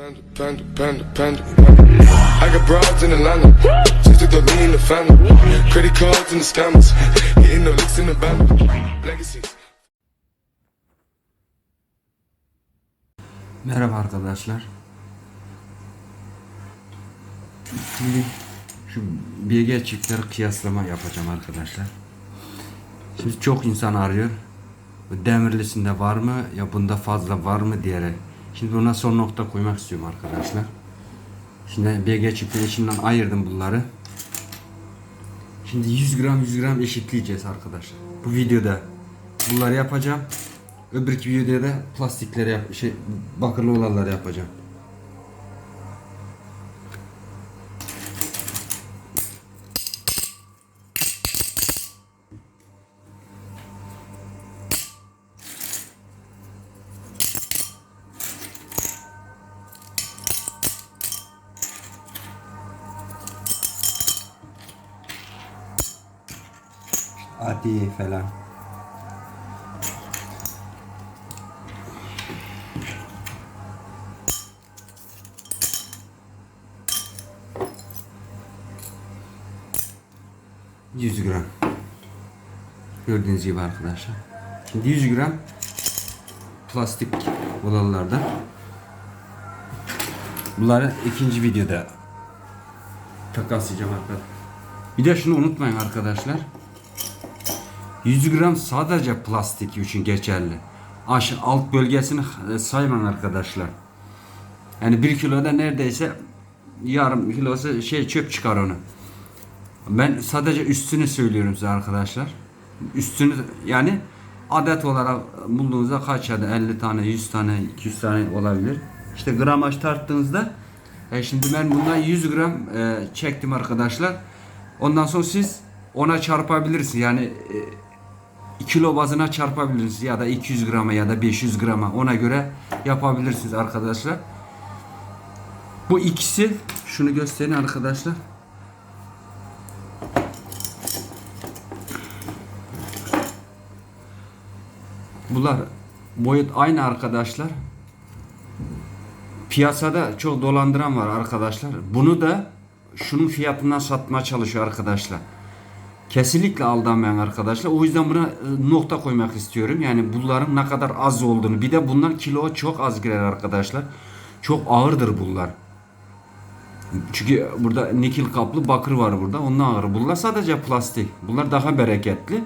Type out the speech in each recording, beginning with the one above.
Panda, panda, panda, panda. I got broads in Atlanta. Just took the lean the family. Credit cards and the scammers. Hitting the licks in the band. Legacies. Merhaba arkadaşlar. Şimdi şu BG çiftleri kıyaslama yapacağım arkadaşlar. Şimdi çok insan arıyor. Demirlisinde var mı ya bunda fazla var mı diyerek. Şimdi buna son nokta koymak istiyorum arkadaşlar. Şimdi BG çiftleri içinden ayırdım bunları. Şimdi 100 gram 100 gram eşitleyeceğiz arkadaşlar. Bu videoda bunları yapacağım. Öbürki videoda da plastikleri yap şey bakırlı olanları yapacağım. Adi falan. ...100 gram. Gördüğünüz gibi arkadaşlar. Şimdi 100 gram... ...plastik olanlardan... ...bunları ikinci videoda... ...takaslayacağım arkadaşlar. Bir de şunu unutmayın arkadaşlar... 100 gram sadece plastik için geçerli. Aş alt bölgesini e, saymayın arkadaşlar. Yani bir kiloda neredeyse yarım kilosu şey çöp çıkar onu. Ben sadece üstünü söylüyorum size arkadaşlar. Üstünü yani adet olarak bulduğunuzda kaç adet 50 tane 100 tane 200 tane olabilir. İşte gramaj tarttığınızda e şimdi ben bundan 100 gram e, çektim arkadaşlar. Ondan sonra siz ona çarpabilirsiniz. Yani e, kilo bazına çarpabilirsiniz ya da 200 grama ya da 500 grama ona göre yapabilirsiniz arkadaşlar. Bu ikisi şunu göstereyim arkadaşlar. Bunlar boyut aynı arkadaşlar. Piyasada çok dolandıran var arkadaşlar. Bunu da şunun fiyatından satmaya çalışıyor arkadaşlar. Kesinlikle aldanmayan arkadaşlar. O yüzden buna e, nokta koymak istiyorum. Yani bunların ne kadar az olduğunu. Bir de bunlar kilo çok az girer arkadaşlar. Çok ağırdır bunlar. Çünkü burada nikil kaplı bakır var burada. Ondan ağır. Bunlar sadece plastik. Bunlar daha bereketli.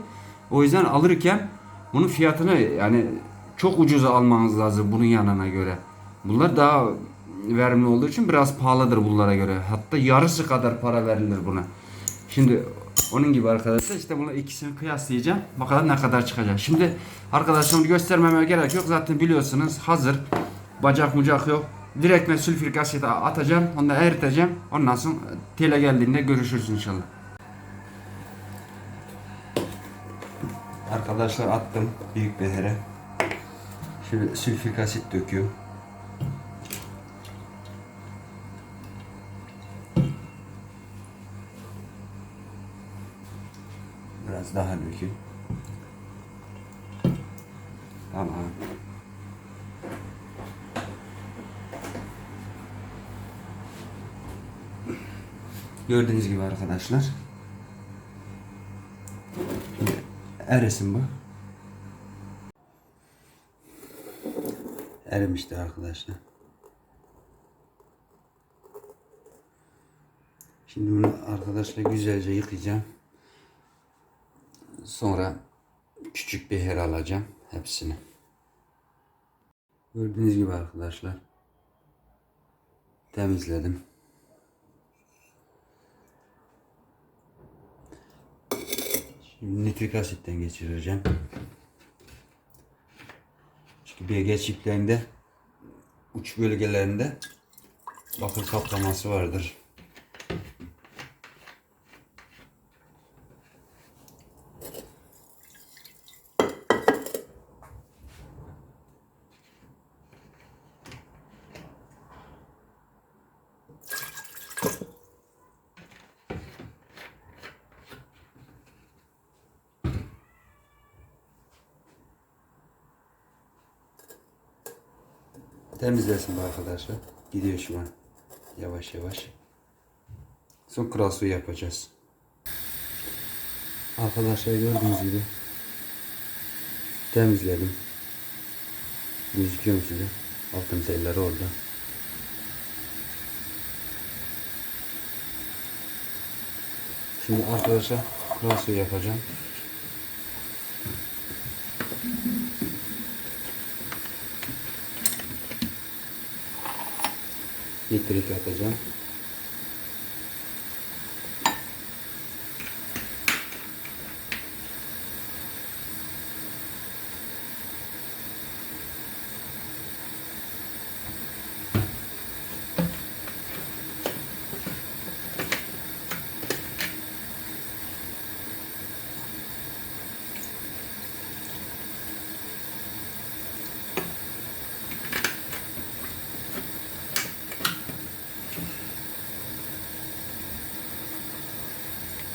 O yüzden alırken bunun fiyatını yani çok ucuza almanız lazım bunun yanına göre. Bunlar daha verimli olduğu için biraz pahalıdır bunlara göre. Hatta yarısı kadar para verilir buna. Şimdi onun gibi arkadaşlar işte bunu ikisini kıyaslayacağım. Bakalım ne kadar çıkacak. Şimdi arkadaşlar bunu göstermeme gerek yok. Zaten biliyorsunuz hazır. Bacak mucak yok. Direkt ben sülfürik asit atacağım. Onu da eriteceğim. Ondan sonra tele geldiğinde görüşürüz inşallah. Arkadaşlar attım büyük behere. Şimdi sülfürik asit döküyorum. Biraz daha dökeyim. Tamam. Gördüğünüz gibi arkadaşlar. Şimdi erisin bu. Erimiştir arkadaşlar. Şimdi bunu arkadaşlar güzelce yıkayacağım. Sonra küçük bir her alacağım hepsini. Gördüğünüz gibi arkadaşlar. Temizledim. Şimdi nitrik asitten geçireceğim. Çünkü BG çiplerinde uç bölgelerinde bakır kaplaması vardır. Temizlesin bu arkadaşlar. Gidiyor şu an. Yavaş yavaş. Son kral suyu yapacağız. Arkadaşlar gördüğünüz gibi temizledim. Gözüküyor size? Altın telleri orada. Şimdi arkadaşlar kral suyu yapacağım. Nitrik atacağım.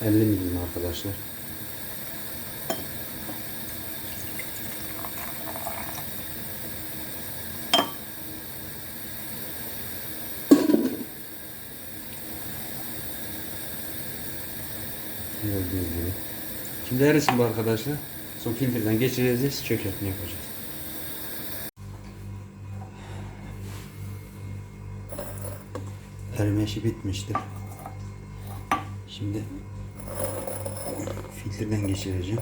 Elli milim arkadaşlar. Gördüğünüz gibi. Şimdi erisin bu arkadaşlar. Son filtreden geçireceğiz, çökertme yapacağız. Erime bitmiştir. Şimdi filtreden geçireceğim.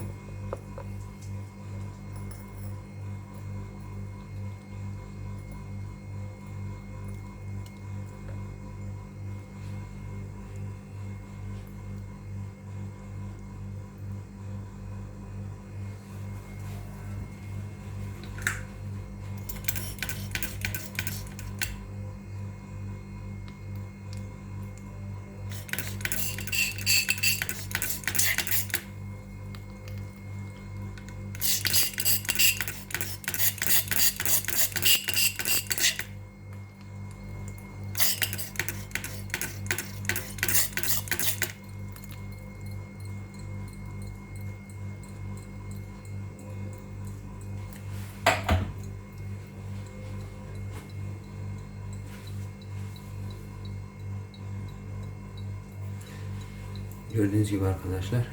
Gördüğünüz gibi arkadaşlar.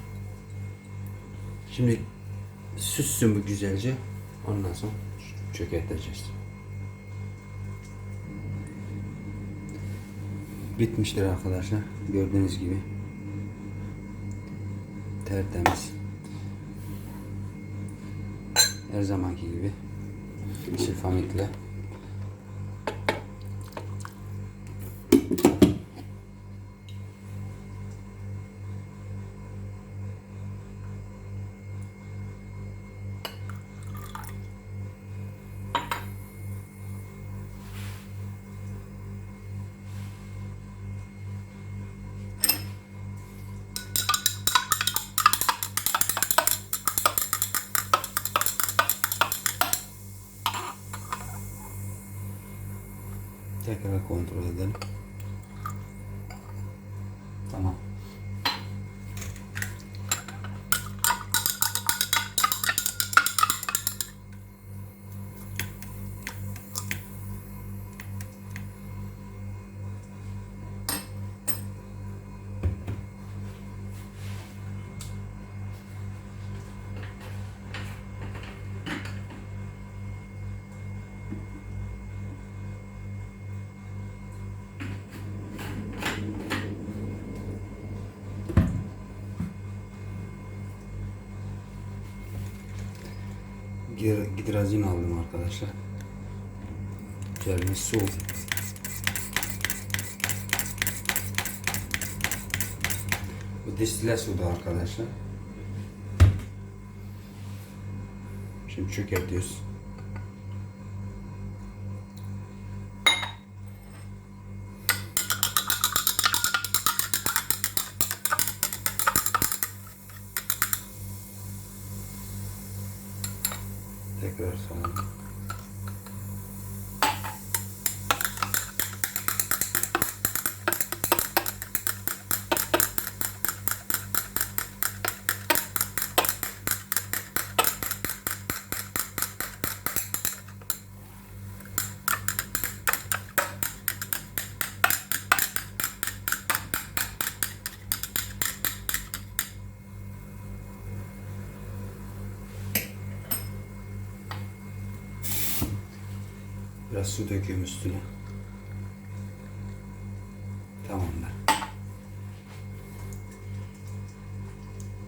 Şimdi süssün bu güzelce. Ondan sonra çökerteceğiz. Bitmiştir arkadaşlar. Gördüğünüz gibi. Tertemiz. Her zamanki gibi. Sülfamikle. contra del Gidrazin aldım arkadaşlar. Üzerine su. Bu distile suda arkadaşlar. Şimdi çökertiyoruz. Su döküyorum üstüne. Tamamdır.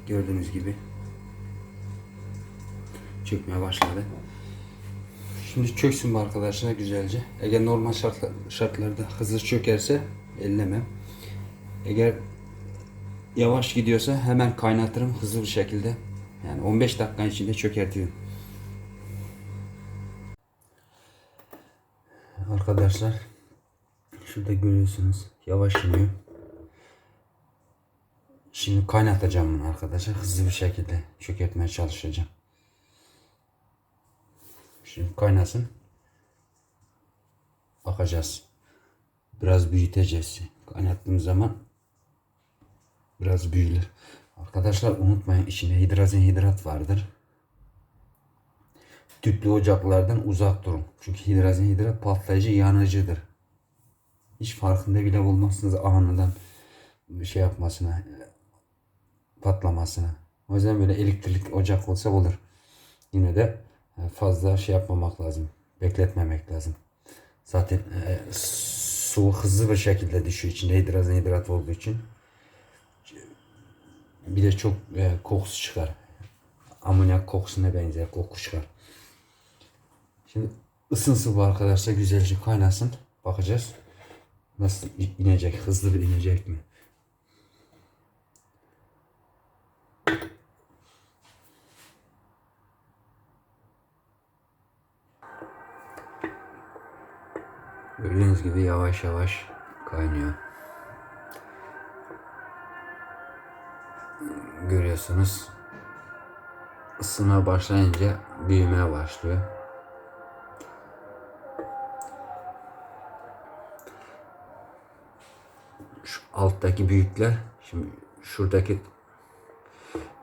Gördüğünüz gibi çökmeye başladı. Şimdi çöksün bu arkadaşlar güzelce. Eğer normal şartlar, şartlarda hızlı çökerse ellemem. Eğer yavaş gidiyorsa hemen kaynatırım hızlı bir şekilde. Yani 15 dakika içinde çökertiyorum. Arkadaşlar şurada görüyorsunuz yavaş. Şimdi kaynatacağım bunu arkadaşlar hızlı bir şekilde çökertmeye çalışacağım. Şimdi kaynasın. Bakacağız. Biraz büyüteceğiz. Kaynattığım zaman biraz büyülür. Arkadaşlar unutmayın içinde hidrojen hidrat vardır. Tüplü ocaklardan uzak durun. Çünkü hidrojen hidrat patlayıcı yanıcıdır. Hiç farkında bile olmazsınız anından şey yapmasına, patlamasına. O yüzden böyle elektrik ocak olsa olur. Yine de e, fazla şey yapmamak lazım. Bekletmemek lazım. Zaten e, su hızlı bir şekilde düşüyor içinde hidrojen hidrat olduğu için. Bir de çok e, kokusu çıkar. Amonyak kokusuna benzer koku çıkar. Şimdi ısınsın bu arkadaşlar güzelce kaynasın. Bakacağız. Nasıl inecek? Hızlı bir inecek mi? Gördüğünüz gibi yavaş yavaş kaynıyor. Görüyorsunuz. Isınmaya başlayınca büyümeye başlıyor. Şu alttaki büyükler şimdi şuradaki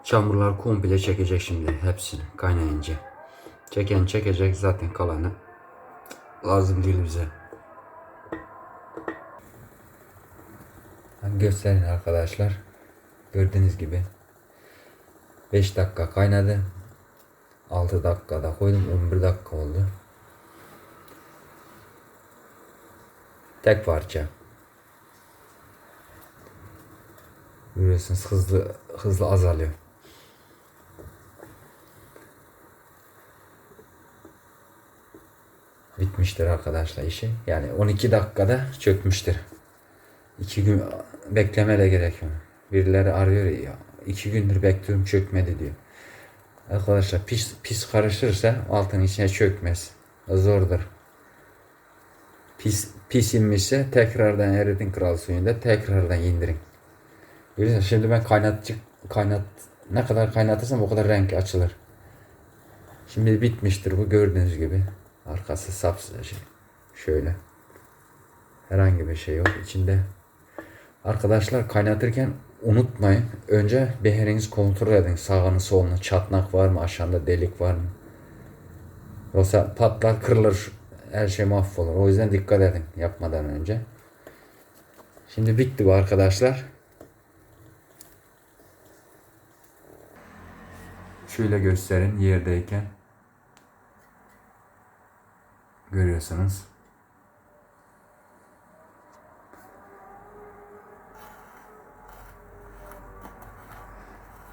çamurlar komple çekecek şimdi hepsini kaynayınca. Çeken çekecek zaten kalanı lazım değil bize. Gösterin arkadaşlar. Gördüğünüz gibi 5 dakika kaynadı. 6 dakikada koydum 11 dakika oldu. Tek parça. Görüyorsunuz hızlı hızlı azalıyor. Bitmiştir arkadaşlar işi. Yani 12 dakikada çökmüştür. 2 gün bekleme de gerekiyor. Birileri arıyor ya. 2 gündür bekliyorum çökmedi diyor. Arkadaşlar pis pis karışırsa altın içine çökmez. Zordur. Pis pis inmişse tekrardan eridin kral suyunda tekrardan indirin. Görüyorsunuz şimdi ben kaynatıcı kaynat ne kadar kaynatırsam o kadar renk açılır. Şimdi bitmiştir bu gördüğünüz gibi. Arkası sap şey. Şöyle. Herhangi bir şey yok içinde. Arkadaşlar kaynatırken unutmayın. Önce beherinizi kontrol edin. Sağını solunu çatnak var mı? Aşağıda delik var mı? Yoksa patlar kırılır. Her şey mahvolur. O yüzden dikkat edin yapmadan önce. Şimdi bitti bu arkadaşlar. Şöyle gösterin yerdeyken. Görüyorsunuz.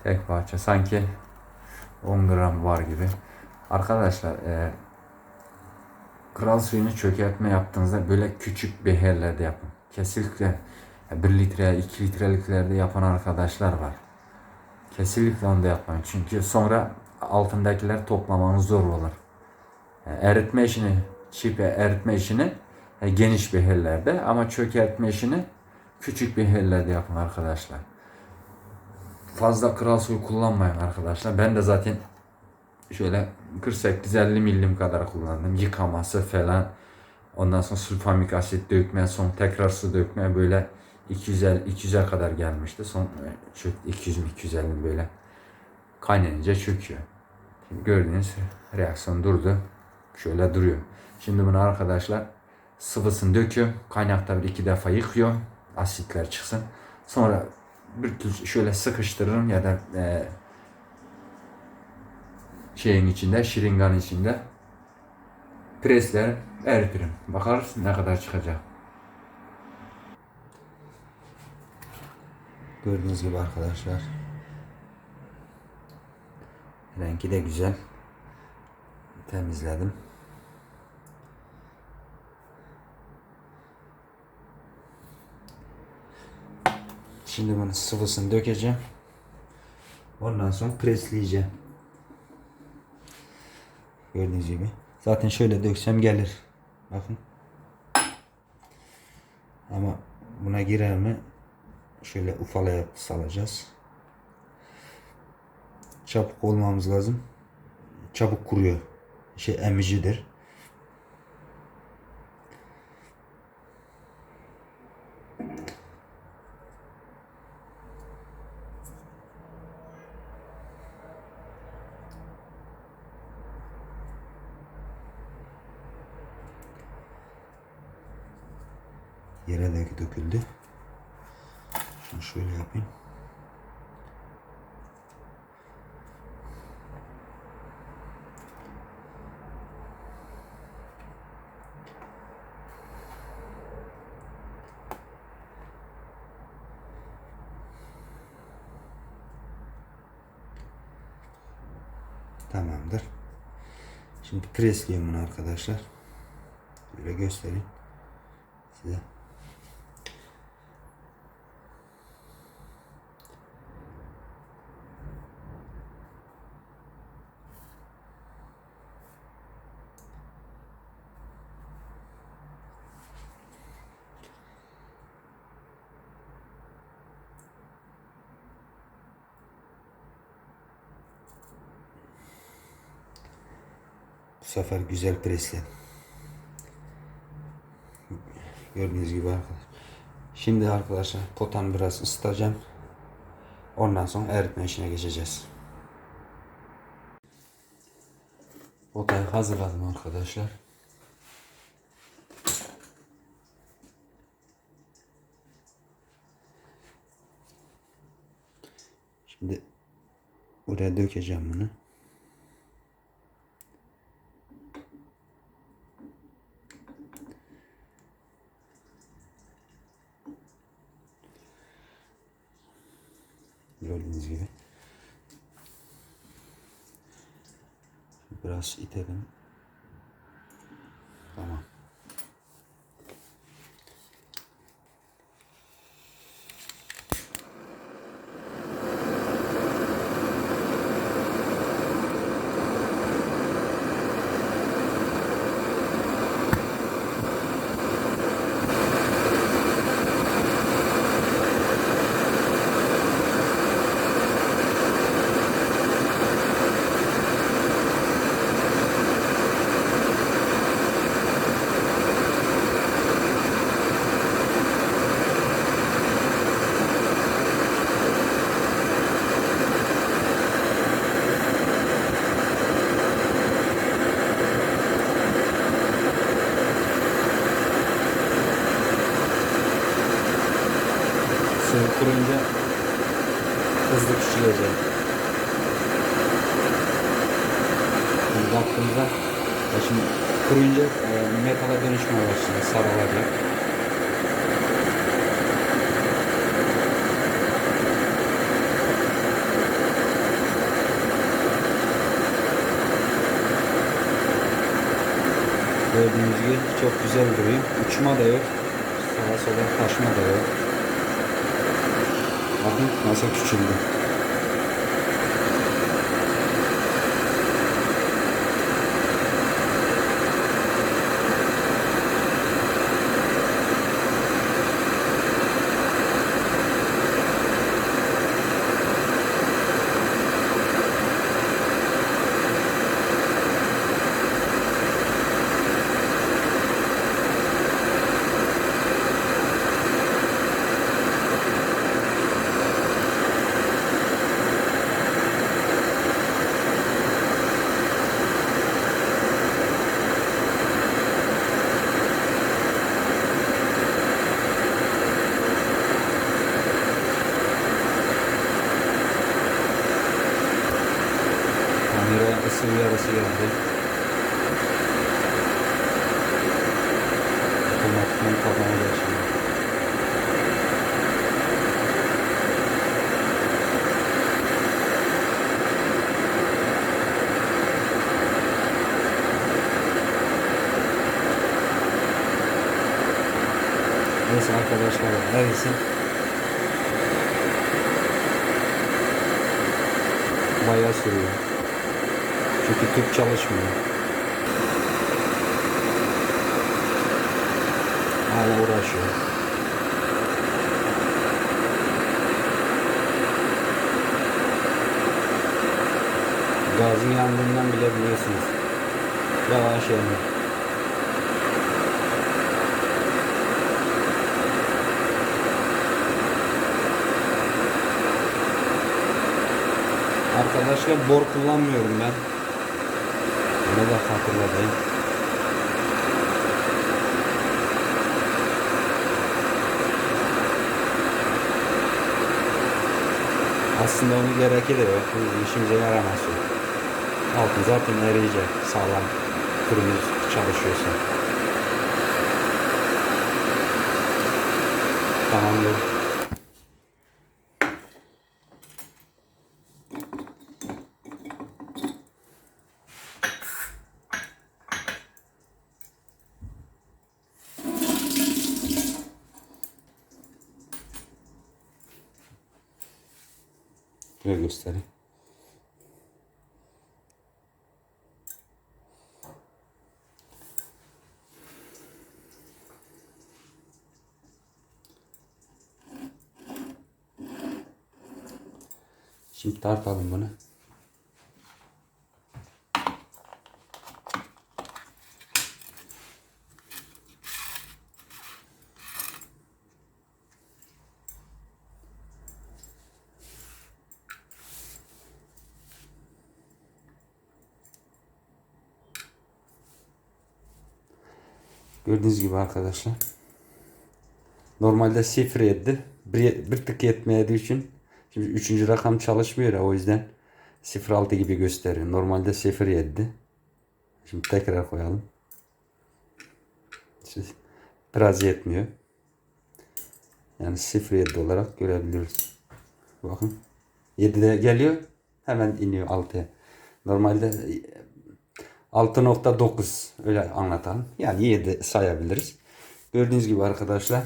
Tek parça sanki 10 gram var gibi. Arkadaşlar e, kral suyunu çökertme yaptığınızda böyle küçük beherlerde yapın. Kesinlikle 1 litre 2 litreliklerde yapan arkadaşlar var. Kesinlikle onu da yapmayın. Çünkü sonra altındakiler toplamanız zor olur. Yani eritme işini, çipe eritme işini e, geniş beherlerde ama çökertme işini küçük beherlerde yapın arkadaşlar. Fazla kral suyu kullanmayın arkadaşlar. Ben de zaten şöyle 48-50 milim kadar kullandım. Yıkaması falan. Ondan sonra sulfamik asit dökme, son tekrar su dökme böyle 250 200'e kadar gelmişti. Son 200 mi 250 böyle kaynayınca çöküyor. Şimdi gördüğünüz reaksiyon durdu. Şöyle duruyor. Şimdi bunu arkadaşlar sıvısını döküyor. Kaynakta bir iki defa yıkıyor. Asitler çıksın. Sonra bir tuz şöyle sıkıştırırım ya da e, şeyin içinde, şiringanın içinde preslerim. eritirim. Bakarız ne kadar çıkacak. Gördüğünüz gibi arkadaşlar. Rengi de güzel. Temizledim. Şimdi bunun sıvısını dökeceğim. Ondan sonra presleyeceğim. Gördüğünüz gibi. Zaten şöyle döksem gelir. Bakın. Ama buna girer mi? Şöyle ufalayıp salacağız. Çabuk olmamız lazım. Çabuk kuruyor. Şey emicidir. Yere de döküldü. Şunu şöyle yapayım. Tamamdır. Şimdi presliyorum bunu arkadaşlar. Böyle göstereyim size. Sefer güzel presledim. Gördüğünüz gibi arkadaşlar. Şimdi arkadaşlar potanı biraz ısıtacağım. Ondan sonra eritme işine geçeceğiz. Potayı hazırladım arkadaşlar. Şimdi buraya dökeceğim bunu. Gördüğünüz gibi. Biraz itelim. Tamam. Suyu kurunca hızlı pişirecek. Şimdi baktığımızda şimdi kuruyunca e, metala dönüşmeye başlayacak, sarılacak. Gördüğünüz gibi çok güzel duruyor. Uçma da yok. Sağa sola taşma da yok. Bakın nasıl küçüldü. Neyse arkadaşlar erisin. Bayağı sürüyor. Çünkü tüp çalışmıyor. Hala uğraşıyor. Gazın yandığından bile biliyorsunuz. Yavaş yanıyor. Arkadaşlar bor kullanmıyorum ben. Onu da hatırlatayım. Aslında onun gereği de yok. İşimize yaramaz o. Altın zaten eriyecek. Sağlam kurumuz çalışıyorsa. Tamamdır. Göstereyim. Şimdi tartalım bunu. Gördüğünüz gibi arkadaşlar. Normalde 0.7 bir, bir tık yetmediği için şimdi üçüncü rakam çalışmıyor o yüzden 0.6 gibi gösteriyor. Normalde 0.7 Şimdi tekrar koyalım. Biraz yetmiyor. Yani 0.7 olarak görebiliyoruz. Bakın. 7'de geliyor. Hemen iniyor 6'ya. Normalde 6.9 öyle anlatalım. Yani 7 sayabiliriz. Gördüğünüz gibi arkadaşlar.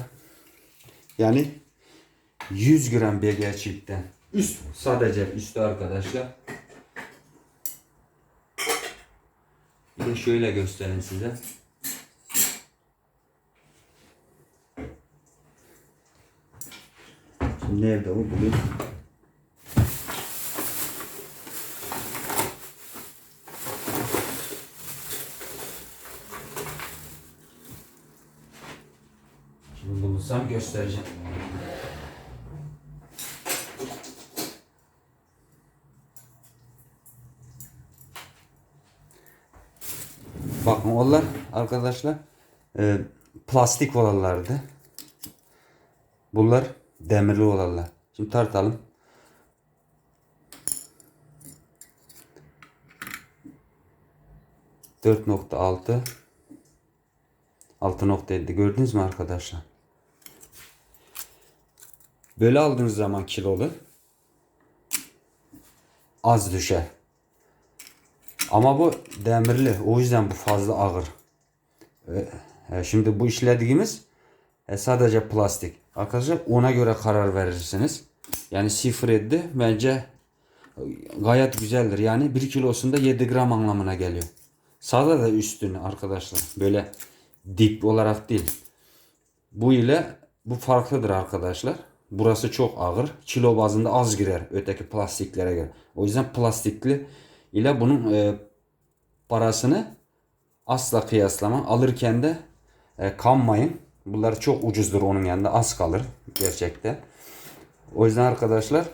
Yani 100 gram BG çiftten üst sadece üstü arkadaşlar. Bir de şöyle göstereyim size. Şimdi nerede o bugün? Bulursam göstereceğim. Bakın onlar arkadaşlar e, plastik olanlardı. Bunlar demirli olanlar. Şimdi tartalım. Dört nokta altı. Altı nokta yedi. Gördünüz mü arkadaşlar? Böyle aldığınız zaman kilolu az düşer. Ama bu demirli. O yüzden bu fazla ağır. E, Şimdi bu işlediğimiz e, sadece plastik. Arkadaşlar ona göre karar verirsiniz. Yani 0.7 bence gayet güzeldir. Yani 1 kilosunda 7 gram anlamına geliyor. Sağda da üstünü arkadaşlar. Böyle dip olarak değil. Bu ile bu farklıdır arkadaşlar. Burası çok ağır. Kilo bazında az girer öteki plastiklere göre. O yüzden plastikli ile bunun e, parasını asla kıyaslama. Alırken de e, kanmayın. Bunlar çok ucuzdur onun yanında. Az kalır gerçekten. O yüzden arkadaşlar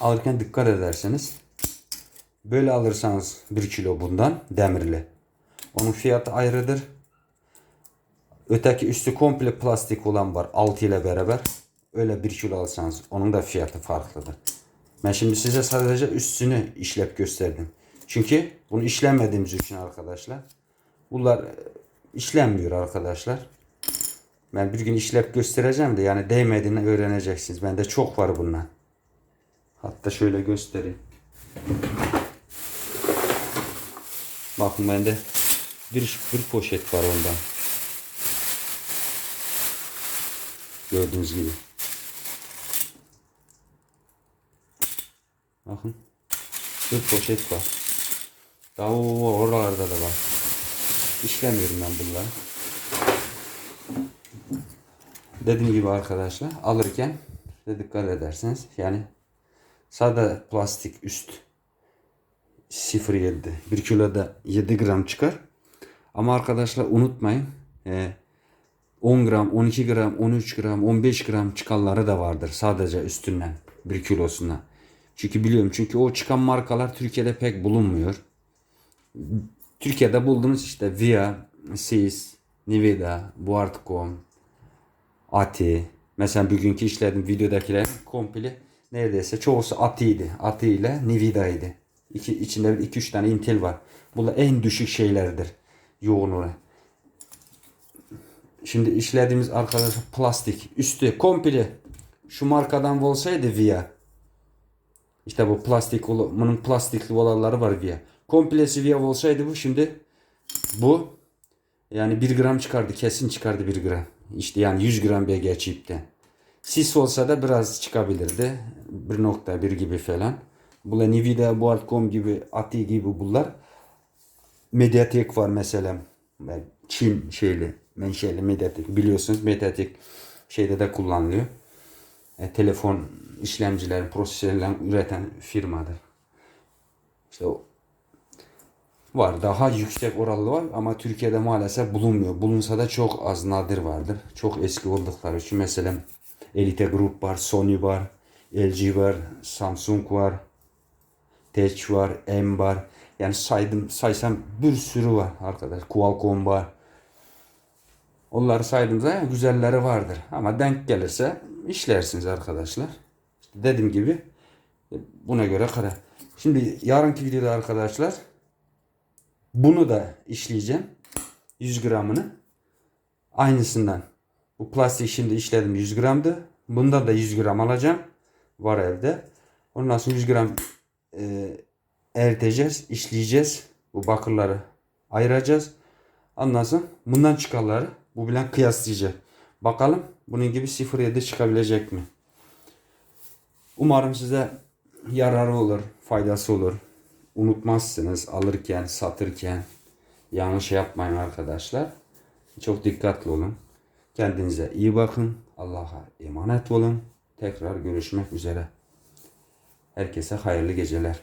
alırken dikkat ederseniz. Böyle alırsanız 1 kilo bundan demirli. Onun fiyatı ayrıdır. Öteki üstü komple plastik olan var 6 ile beraber. Öyle 1 kilo alsanız onun da fiyatı farklıdır. Ben şimdi size sadece üstünü işlep gösterdim. Çünkü bunu işlemediğimiz için arkadaşlar. Bunlar e, işlenmiyor arkadaşlar. Ben bir gün işlep göstereceğim de yani değmediğini öğreneceksiniz. Bende çok var bunlar. Hatta şöyle göstereyim. Bakın bende bir, bir poşet var ondan. Gördüğünüz gibi. Bakın. Bir poşet var. Daha o oralarda da var. İşlemiyorum ben bunları. Dediğim gibi arkadaşlar alırken de dikkat ederseniz yani sade plastik üst 0.7 1 kiloda 7 gram çıkar. Ama arkadaşlar unutmayın e, 10 gram, 12 gram, 13 gram, 15 gram çıkanları da vardır sadece üstünden 1 kilosuna. Çünkü biliyorum çünkü o çıkan markalar Türkiye'de pek bulunmuyor. Türkiye'de bulduğunuz işte Via, Sis, Nivea, Buartcom, Ati. Mesela bugünkü işlediğim videodakiler komple neredeyse çoğusu Ati'ydi. Ati ile Niveda'ydı. İki, içinde 2-3 tane Intel var. Bunlar en düşük şeylerdir yoğunluğu. Şimdi işlediğimiz arkadaşlar plastik. Üstü komple şu markadan olsaydı Via. İşte bu plastik bunun plastikli olanları var Via. Komplesi Via olsaydı bu şimdi bu yani 1 gram çıkardı kesin çıkardı 1 gram. İşte yani 100 gram BG çipte. Sis olsa da biraz çıkabilirdi. 1.1 gibi falan. Bunlar Nvidia, Broadcom gibi, ATI gibi bunlar. Mediatek var mesela. Çin şeyli, menşeli Mediatek. Biliyorsunuz Mediatek şeyde de kullanılıyor. E, telefon işlemcilerin, prosesörlerini üreten firmadır. İşte var. Daha yüksek oranlı var ama Türkiye'de maalesef bulunmuyor. Bulunsa da çok az nadir vardır. Çok eski oldukları için mesela Elite Group var, Sony var, LG var, Samsung var, Tech var, M var. Yani saydım, saysam bir sürü var arkadaş. Qualcomm var. Onları saydığımızda güzelleri vardır. Ama denk gelirse işlersiniz arkadaşlar. Dediğim gibi buna göre karar. Şimdi yarınki videoda arkadaşlar bunu da işleyeceğim. 100 gramını. Aynısından. Bu plastik şimdi işledim 100 gramdı. Bundan da 100 gram alacağım. Var evde. Ondan sonra 100 gram e, eriteceğiz, işleyeceğiz. Bu bakırları ayıracağız. Ondan sonra bundan çıkanları bu bilen kıyaslayacak. Bakalım bunun gibi 0.7 çıkabilecek mi? Umarım size yararı olur, faydası olur. Unutmazsınız alırken, satırken. Yanlış yapmayın arkadaşlar. Çok dikkatli olun. Kendinize iyi bakın. Allah'a emanet olun. Tekrar görüşmek üzere. Herkese hayırlı geceler.